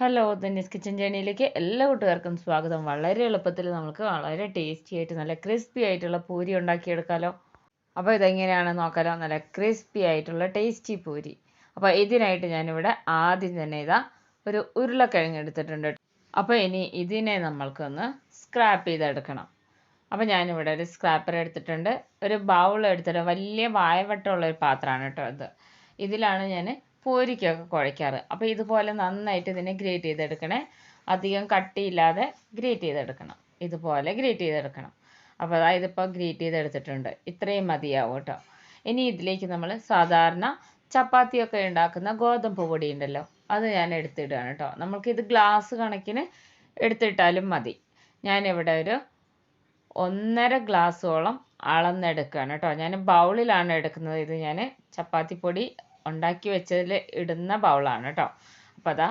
Hello ദന്യസ് kitchen ജേണിയിലേക്ക് എല്ലാ കൂട്ടുകാർക്കും സ്വാഗതം. വളരെ എളുപ്പത്തിൽ നമുക്ക് വളരെ ടേസ്റ്റി ആയിട്ട് നല്ല ക്രിസ്പി ആയിട്ടുള്ള പൂരി ഉണ്ടാക്കിയെടുക്കാമല്ലോ അപ്പോൾ ഇതെങ്ങനെയാണെന്ന് നോക്കാലോ? നല്ല ക്രിസ്പി ആയിട്ടുള്ള ടേസ്റ്റി പൂരി. അപ്പോൾ ഇതിനായിട്ട് ഞാനിവിടെ ആദ്യം തന്നെ ഇതാ ഒരു ഉരുളക്കിഴങ്ങ് എടുത്തിട്ടുണ്ട് അപ്പോൾ ഇനി ഇതിനെ നമ്മൾക്കൊന്ന് സ്ക്രാപ്പ് ചെയ്തെടുക്കണം. അപ്പോൾ ഞാനിവിടെ ഒരു സ്ക്രാപ്പർ എടുത്തിട്ടുണ്ട്. ഒരു ബൗൾ എടുത്തിട്ട് വലിയ വായവട്ടമുള്ള ഒരു പാത്രമാണ് കേട്ടോ ഇത്. ഇതിലാണ് ഞാൻ പൂരിക്കൊക്കെ കുഴയ്ക്കാറ്. അപ്പോൾ ഇതുപോലെ നന്നായിട്ട് ഇതിനെ ഗ്രേറ്റ് ചെയ്തെടുക്കണേ. അധികം കട്ടിയില്ലാതെ ഗ്രേറ്റ് ചെയ്തെടുക്കണം. ഇതുപോലെ ഗ്രേറ്റ് ചെയ്തെടുക്കണം. അപ്പോൾ അതായത് ഇപ്പോൾ ഗ്രേറ്റ് ചെയ്തെടുത്തിട്ടുണ്ട്. ഇത്രയും മതിയാവും കേട്ടോ. ഇനി ഇതിലേക്ക് നമ്മൾ സാധാരണ ചപ്പാത്തിയൊക്കെ ഉണ്ടാക്കുന്ന ഗോതമ്പ് പൊടി ഉണ്ടല്ലോ അത് ഞാൻ എടുത്തിടുകയാണ് കേട്ടോ. നമുക്കിത് ഗ്ലാസ് കണക്കിന് എടുത്തിട്ടാലും മതി. ഞാനിവിടെ ഒരു ഒന്നര ഗ്ലാസ്സോളം അളന്നെടുക്കുകയാണ് കേട്ടോ. ഞാൻ ബൗളിലാണ് എടുക്കുന്നത് ഇത് ഞാൻ ചപ്പാത്തിപ്പൊടി ഉണ്ടാക്കി വെച്ചതിൽ ഇടുന്ന ബൗളാണ് കേട്ടോ. അപ്പോൾ അതാ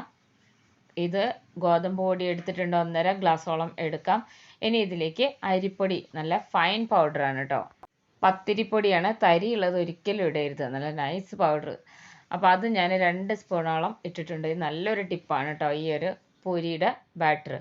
ഇത് ഗോതമ്പ് പൊടി എടുത്തിട്ടുണ്ട് ഒന്നര ഗ്ലാസ്സോളം എടുക്കാം. ഇനി ഇതിലേക്ക് അരിപ്പൊടി നല്ല ഫൈൻ പൗഡറാണ് കേട്ടോ. പത്തിരിപ്പൊടിയാണ് തരി ഉള്ളത് ഒരിക്കലും ഇടരുത് നല്ല നൈസ് പൗഡർ അപ്പോൾ അത് ഞാൻ രണ്ട് സ്പൂണോളം ഇട്ടിട്ടുണ്ട്. നല്ലൊരു ടിപ്പാണ് കേട്ടോ ഈ ഒരു പൂരിയുടെ ബാറ്റർ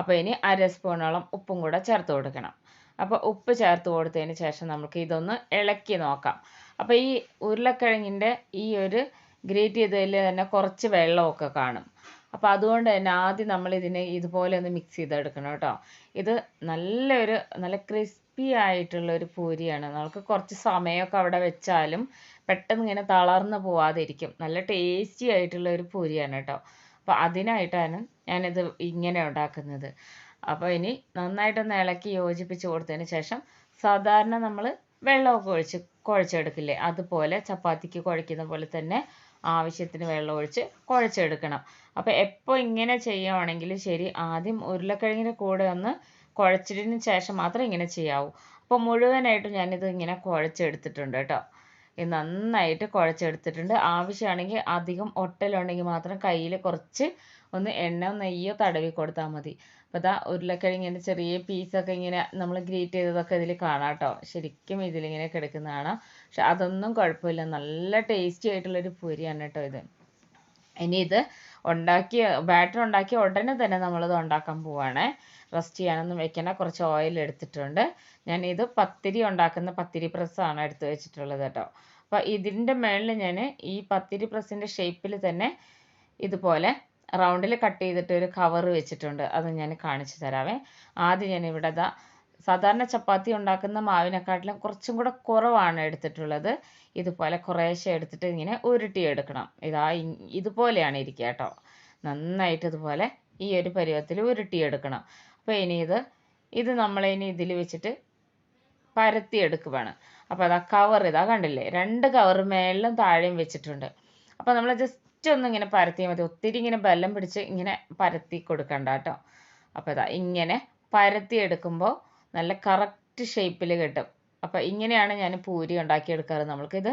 അപ്പോൾ ഇനി അര സ്പൂണോളം ഉപ്പും കൂടെ ചേർത്ത് കൊടുക്കണം. അപ്പോൾ ഉപ്പ് ചേർത്ത് കൊടുത്തതിന് ശേഷം നമുക്ക് ഇതൊന്ന് ഇളക്കി നോക്കാം. അപ്പോൾ ഈ ഉരുളക്കിഴങ്ങിന്റെ ഈ ഒരു ഗ്രേറ്റ് ചെയ്തതിൽ തന്നെ കുറച്ച് വെള്ളമൊക്കെ കാണും. അപ്പോൾ അതുകൊണ്ട് തന്നെ ആദ്യം നമ്മൾ ഇതിനെ ഇതുപോലെ ഒന്ന് മിക്സ് ചെയ്തെടുക്കണം കേട്ടോ. ഇത് നല്ലൊരു നല്ല ക്രിസ്പി ആയിട്ടുള്ള ഒരു പൂരിയാണ്. നമുക്ക് കുറച്ച് സമയമൊക്കെ അവിടെ വെച്ചാലും പെട്ടെന്ന് ഇങ്ങനെ തളർന്നു പോവാതിരിക്കും. നല്ല ടേസ്റ്റി ആയിട്ടുള്ള ഒരു പൂരിയാണ് കേട്ടോ. അപ്പോൾ അതിനായിട്ടാണ് ഞാനിത് ഇങ്ങനെ ഉണ്ടാക്കുന്നത്. അപ്പോൾ ഇനി നന്നായിട്ടൊന്ന് ഇളക്കി യോജിപ്പിച്ച് കൊടുത്തതിന് ശേഷം സാധാരണ നമ്മൾ വെള്ളമൊക്കെ ഒഴിച്ച് കുഴച്ചെടുക്കില്ലേ? അതുപോലെ ചപ്പാത്തിക്ക് കുഴയ്ക്കുന്ന പോലെ തന്നെ ആവശ്യത്തിന് വെള്ളം ഒഴിച്ച് കുഴച്ചെടുക്കണം. അപ്പോൾ എപ്പോൾ ഇങ്ങനെ ചെയ്യുവാണെങ്കിൽ ശരി ആദ്യം ഉരുളക്കിഴങ്ങിന്റെ കൂടെ ഒന്ന് കുഴച്ചതിന് ശേഷം മാത്രം ഇങ്ങനെ ചെയ്യാവൂ. അപ്പോൾ മുഴുവനായിട്ടും ഞാനിത് ഇങ്ങനെ കുഴച്ചെടുത്തിട്ടുണ്ട് കേട്ടോ. നന്നായിട്ട് കുഴച്ചെടുത്തിട്ടുണ്ട്. ആവശ്യമാണെങ്കിൽ അധികം ഒട്ടലുണ്ടെങ്കിൽ മാത്രം കയ്യിൽ കുറച്ച് ഒന്ന് എണ്ണ നെയ്യോ തടവി കൊടുത്താൽ മതി. അപ്പോൾ ഇതാ ഉരുളക്കിഴങ്ങിന്റെ ചെറിയ പീസൊക്കെ ഇങ്ങനെ നമ്മൾ ഗ്രേറ്റ് ചെയ്തതൊക്കെ ഇതിൽ കാണാം കേട്ടോ. ശരിക്കും ഇതിലിങ്ങനെ കിടക്കുന്ന കാണാം. പക്ഷെ അതൊന്നും കുഴപ്പമില്ല. നല്ല ടേസ്റ്റി ആയിട്ടുള്ളൊരു പൂരിയാണ് കേട്ടോ ഇത്. ഇനി ഇത് ഉണ്ടാക്കിയ ബാറ്റർ ഉണ്ടാക്കിയ ഉടനെ തന്നെ നമ്മളിത് ഉണ്ടാക്കാൻ പോവാണേ. റെസ്റ്റ് ചെയ്യാനൊന്നും വെക്കണ്ട. കുറച്ച് ഓയിൽ എടുത്തിട്ടുണ്ട്. ഞാൻ ഇത് പത്തിരി ഉണ്ടാക്കുന്ന പത്തിരി പ്രസ്സാണ് എടുത്ത് വെച്ചിട്ടുള്ളത് കേട്ടോ. അപ്പോൾ ഇതിന്റെ മുകളിൽ ഞാൻ ഈ പത്തിരി പ്രസ്സിന്റെ ഷേപ്പിൽ തന്നെ ഇതുപോലെ റൗണ്ടിൽ കട്ട് ചെയ്തിട്ട് ഒരു കവർ വെച്ചിട്ടുണ്ട്. അത് ഞാൻ കാണിച്ചു തരാവേ. ആദ്യം ഞാൻ ഇവിടെ ദാ സാധാരണ ചപ്പാത്തി ഉണ്ടാക്കുന്ന മാവിനെക്കാട്ടിലും കുറച്ചും കൂടെ കുറവാണ് എടുത്തിട്ടുള്ളത്. ഇതുപോലെ കുറേശ്ശെ എടുത്തിട്ട് ഇങ്ങനെ ഉരുട്ടിയെടുക്കണം ഇതാ ഇതുപോലെയാണ് ഇരിക്കുക കേട്ടോ. നന്നായിട്ട് ഇതുപോലെ ഈ ഒരു പരുവത്തിൽ ഉരുട്ടിയെടുക്കണം അപ്പോൾ ഇനി ഇത് ഇത് നമ്മളിനി ഇതിൽ വെച്ചിട്ട് പരത്തി എടുക്കുവാണ്. അപ്പോൾ അതാ കവർ ഇതാ കണ്ടില്ലേ? രണ്ട് കവർ മേളിലും താഴെയും വെച്ചിട്ടുണ്ട്. അപ്പോൾ നമ്മൾ ജസ്റ്റ് ഒന്ന് ഇങ്ങനെ പരത്തിയാൽ മതി. ഒത്തിരി ഇങ്ങനെ ബലം പിടിച്ച് ഇങ്ങനെ പരത്തി കൊടുക്കണ്ട കേട്ടോ. അപ്പോൾ ഇതാ ഇങ്ങനെ പരത്തി എടുക്കുമ്പോൾ നല്ല കറക്റ്റ് ഷേപ്പിൽ കിട്ടും. അപ്പോൾ ഇങ്ങനെയാണ് ഞാൻ പൂരി ഉണ്ടാക്കിയെടുക്കാറ്. നമ്മൾക്കിത്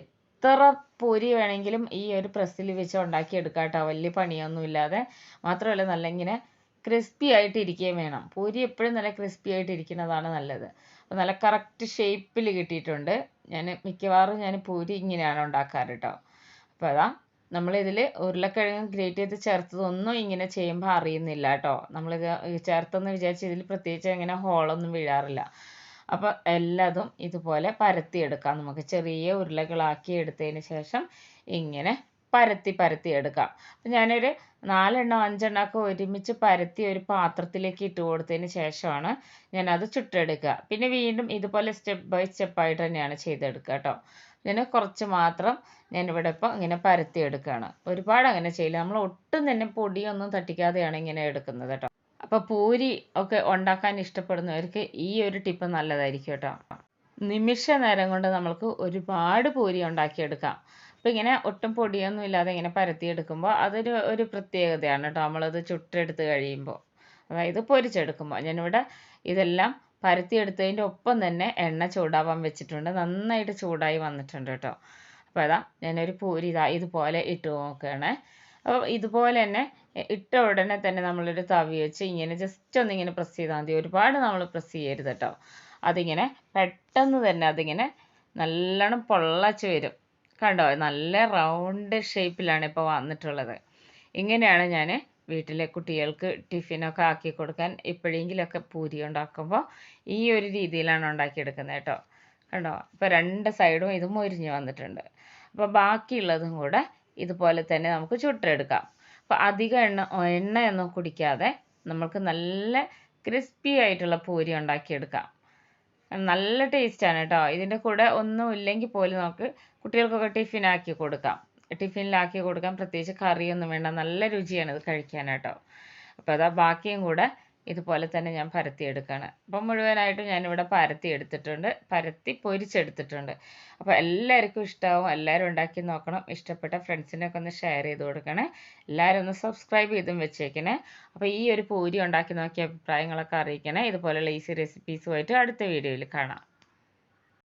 എത്ര പൂരി വേണമെങ്കിലും ഈ ഒരു പ്രസ്സിൽ വെച്ച് ഉണ്ടാക്കിയെടുക്കാം കേട്ടോ വലിയ പണിയൊന്നുമില്ലാതെ. മാത്രമല്ല നല്ല ഇങ്ങനെ ക്രിസ്പി ആയിട്ട് ഇരിക്കുകയും വേണം. പൂരി എപ്പോഴും നല്ല ക്രിസ്പി ആയിട്ട് ഇരിക്കുന്നതാണ് നല്ലത്. അപ്പോൾ നല്ല കറക്റ്റ് ഷേപ്പിൽ കിട്ടിയിട്ടുണ്ട്. ഞാൻ മിക്കവാറും ഞാൻ പൂരി ഇങ്ങനെയാണ് ഉണ്ടാക്കാറ് കേട്ടോ അപ്പോൾ അതാ നമ്മളിതിൽ ഉരുളക്കിഴങ്ങ് ഗ്രേറ്റ് ചെയ്ത് ചേർത്തതൊന്നും ഇങ്ങനെ ചെയ്യുമ്പോൾ അറിയുന്നില്ല കേട്ടോ നമ്മളിത് ചേർത്തെന്ന് വിചാരിച്ച് ഇതിൽ പ്രത്യേകിച്ച് അങ്ങനെ ഹോളൊന്നും വീഴാറില്ല. അപ്പോൾ എല്ലാതും ഇതുപോലെ പരത്തിയെടുക്കാം. നമുക്ക് ചെറിയ ഉരുളകളാക്കി എടുത്തതിന് ശേഷം ഇങ്ങനെ പരത്തി പരത്തി എടുക്കാം. അപ്പം ഞാനൊരു നാലെണ്ണം അഞ്ചെണ്ണം ഒക്കെ ഒരുമിച്ച് പരത്തി ഒരു പാത്രത്തിലേക്ക് ഇട്ട് കൊടുത്തതിന് ശേഷമാണ് ഞാനത് ചുട്ടെടുക്കുക. പിന്നെ വീണ്ടും ഇതുപോലെ സ്റ്റെപ്പ് ബൈ സ്റ്റെപ്പായിട്ട് തന്നെയാണ് ചെയ്തെടുക്കുക കേട്ടോ. ഞാൻ കുറച്ച് മാത്രം ഞാനിവിടെ ഇപ്പോൾ ഇങ്ങനെ പരത്തി എടുക്കുകയാണ്. ഒരുപാട് അങ്ങനെ ചെയ്യില്ല. നമ്മൾ ഒട്ടും തന്നെ പൊടിയൊന്നും തട്ടിക്കാതെയാണ് ഇങ്ങനെ എടുക്കുന്നത് കേട്ടോ. അപ്പോൾ പൂരി ഒക്കെ ഉണ്ടാക്കാൻ ഇഷ്ടപ്പെടുന്നവർക്ക് ഈ ഒരു ടിപ്പ് നല്ലതായിരിക്കും കേട്ടോ. നിമിഷ നേരം കൊണ്ട് നമുക്ക് ഒരുപാട് പൂരി ഉണ്ടാക്കിയെടുക്കാം. അപ്പോൾ ഇങ്ങനെ ഒട്ടും പൊടിയൊന്നും ഇല്ലാതെ ഇങ്ങനെ പരത്തിയെടുക്കുമ്പോൾ അതൊരു ഒരു പ്രത്യേകതയാണ് കേട്ടോ. നമ്മളത് ചുട്ടെടുത്ത് കഴിയുമ്പോൾ അതായത് പൊരിച്ചെടുക്കുമ്പോൾ ഞാനിവിടെ ഇതെല്ലാം പരത്തിയെടുത്തതിന്റെ ഒപ്പം തന്നെ എണ്ണ ചൂടാവാൻ വെച്ചിട്ടുണ്ട്. നന്നായിട്ട് ചൂടായി വന്നിട്ടുണ്ട് കേട്ടോ. അപ്പോൾ അതാ ഞാനൊരു പൂരി ഇതാ ഇതുപോലെ ഇട്ട് നോക്കുകയാണേ. അപ്പോൾ ഇതുപോലെ തന്നെ ഇട്ട ഉടനെ തന്നെ നമ്മളൊരു തവി വെച്ച് ഇങ്ങനെ ജസ്റ്റ് ഒന്ന് ഇങ്ങനെ പ്രസ് ചെയ്താൽ മതി. ഒരുപാട് നമ്മൾ പ്രസ് ചെയ്യരുത് കേട്ടോ. അതിങ്ങനെ പെട്ടെന്ന് തന്നെ അതിങ്ങനെ നല്ലോണം പൊള്ളച്ച് വരും. കണ്ടോ? നല്ല റൗണ്ട് ഷേപ്പിലാണ് ഇപ്പോൾ വന്നിട്ടുള്ളത്. ഇങ്ങനെയാണ് ഞാൻ വീട്ടിലെ കുട്ടികൾക്ക് ടിഫിനൊക്കെ ആക്കി കൊടുക്കാൻ എപ്പോഴെങ്കിലുമൊക്കെ പൂരി ഉണ്ടാക്കുമ്പോൾ ഈ ഒരു രീതിയിലാണ് ഉണ്ടാക്കിയെടുക്കുന്നത് കേട്ടോ. കണ്ടോ? ഇപ്പോൾ രണ്ട് സൈഡും ഇത് മൊരിഞ്ഞ് വന്നിട്ടുണ്ട്. അപ്പോൾ ബാക്കിയുള്ളതും കൂടെ ഇതുപോലെ തന്നെ നമുക്ക് ചുട്ടെടുക്കാം. അപ്പോൾ അധികം എണ്ണ എണ്ണയൊന്നും കുടിക്കാതെ നമുക്ക് നല്ല ക്രിസ്പി ആയിട്ടുള്ള പൂരി ഉണ്ടാക്കിയെടുക്കാം. നല്ല ടേസ്റ്റാണ് കേട്ടോ ഇതിന്റെ കൂടെ ഒന്നും ഇല്ലെങ്കിൽ പോലും നമുക്ക് കുട്ടികൾക്കൊക്കെ ടിഫിനാക്കി കൊടുക്കാം. ടിഫിനിലാക്കി കൊടുക്കാം പ്രത്യേകിച്ച് കറിയൊന്നും വേണ്ട. നല്ല രുചിയാണ് ഇത് കഴിക്കാൻ കേട്ടോ അപ്പോൾ അതാ ബാക്കിയും കൂടെ ഇതുപോലെ തന്നെ ഞാൻ പരത്തി എടുക്കുകയാണ് അപ്പം മുഴുവനായിട്ടും ഞാനിവിടെ പരത്തി എടുത്തിട്ടുണ്ട്. പരത്തി പൊരിച്ചെടുത്തിട്ടുണ്ട്. അപ്പോൾ എല്ലാവർക്കും ഇഷ്ടമാവും. എല്ലാവരും ഉണ്ടാക്കി നോക്കണം. ഇഷ്ടപ്പെട്ട ഫ്രണ്ട്സിനൊക്കെ ഒന്ന് ഷെയർ ചെയ്ത് കൊടുക്കണേ. എല്ലാവരും ഒന്ന് സബ്സ്ക്രൈബ് ചെയ്തും വെച്ചേക്കണേ. അപ്പോൾ ഈ ഒരു പൂരി ഉണ്ടാക്കി നോക്കിയ അഭിപ്രായങ്ങളൊക്കെ അറിയിക്കണേ. ഇതുപോലെയുള്ള ഈസി റെസിപ്പീസുമായിട്ട് അടുത്ത വീഡിയോയിൽ കാണാം.